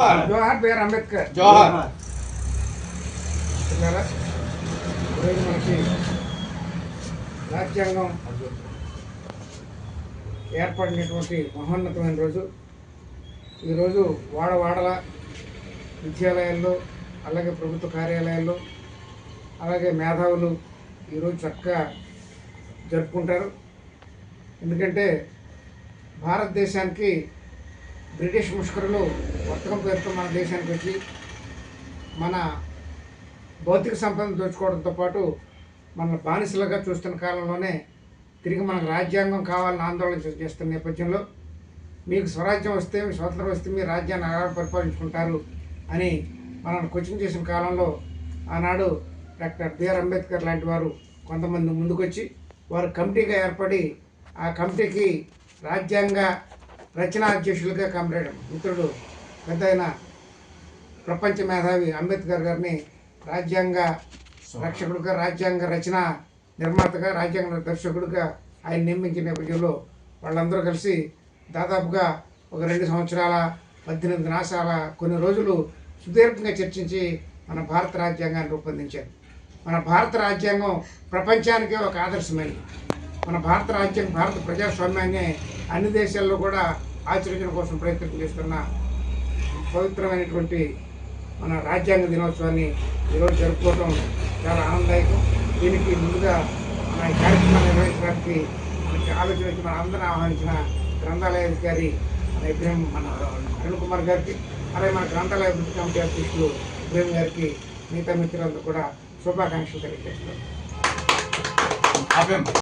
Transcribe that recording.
జోహార్. BR Ambedkar. జోహార్. ఈరోజు మనకి రాజ్యాంగం ఏర్పడినటువంటి మహోన్నతమైన రోజు. ఈరోజు వాడవాడల విద్యాలయాల్లో అలాగే ప్రభుత్వ కార్యాలయాల్లో అలాగే మేధావులు ఈరోజు చక్కగా జరుపుకుంటారు. ఎందుకంటే భారతదేశానికి బ్రిటిష్ ముష్కరులు వర్తకం పేరుతో మన దేశానికి వచ్చి మన భౌతిక సంపదను దోచుకోవడంతో పాటు మనల్ని బానిసలుగా చూస్తున్న కాలంలోనే తిరిగి మనకు రాజ్యాంగం కావాలని ఆందోళన చేస్తున్న నేపథ్యంలో మీకు స్వరాజ్యం వస్తే మీ స్వతంత్రం వస్తే మీ రాజ్యాన్ని ఎలా పరిపాలించుకుంటారు అని మనల్ని కోచింగ్ చేసిన కాలంలో ఆనాడు డాక్టర్ బిఆర్ అంబేద్కర్ లాంటి వారు కొంతమంది ముందుకొచ్చి వారు కమిటీగా ఏర్పడి ఆ కమిటీకి రాజ్యాంగ రచనా అధ్యక్షులుగా కమరేడ్ మిత్రుడు పెద్ద ప్రపంచ మేధావి అంబేద్కర్ గారిని రాజ్యాంగ రక్షకుడుగా రాజ్యాంగ రచన నిర్మాతగా రాజ్యాంగ దర్శకుడిగా ఆయన నియమించిన నేపథ్యంలో వాళ్ళందరూ కలిసి దాదాపుగా ఒక రెండు సంవత్సరాల పద్దెనిమిది నాశాల కొన్ని రోజులు సుదీర్ఘంగా చర్చించి మన భారత రాజ్యాంగాన్ని రూపొందించారు. మన భారత రాజ్యాంగం ప్రపంచానికే ఒక ఆదర్శమైనది. మన భారత రాజ్యాంగం భారత ప్రజాస్వామ్యాన్ని అన్ని దేశాల్లో కూడా ఆచరించడం కోసం ప్రయత్నం చేస్తున్న పవిత్రమైనటువంటి మన రాజ్యాంగ దినోత్సవాన్ని ఈరోజు జరుపుకోవడం చాలా ఆనందదాయకం. దీనికి ముందుగా మన ఈ కార్యక్రమాన్ని నిర్వహించడానికి మనకి ఆలోచన మన అందరిని ఆహ్వానించిన గ్రంథాలయ అధికారి మన ఇబ్రహీం మన అరుణ్ కుమార్ గారికి అలాగే మన గ్రంథాలయ అభివృద్ధి కమిటీ అధ్యక్షులు ఇబ్రహీం గారికి మిగతా మిత్రులందరూ కూడా శుభాకాంక్షలు తెలియజేస్తారు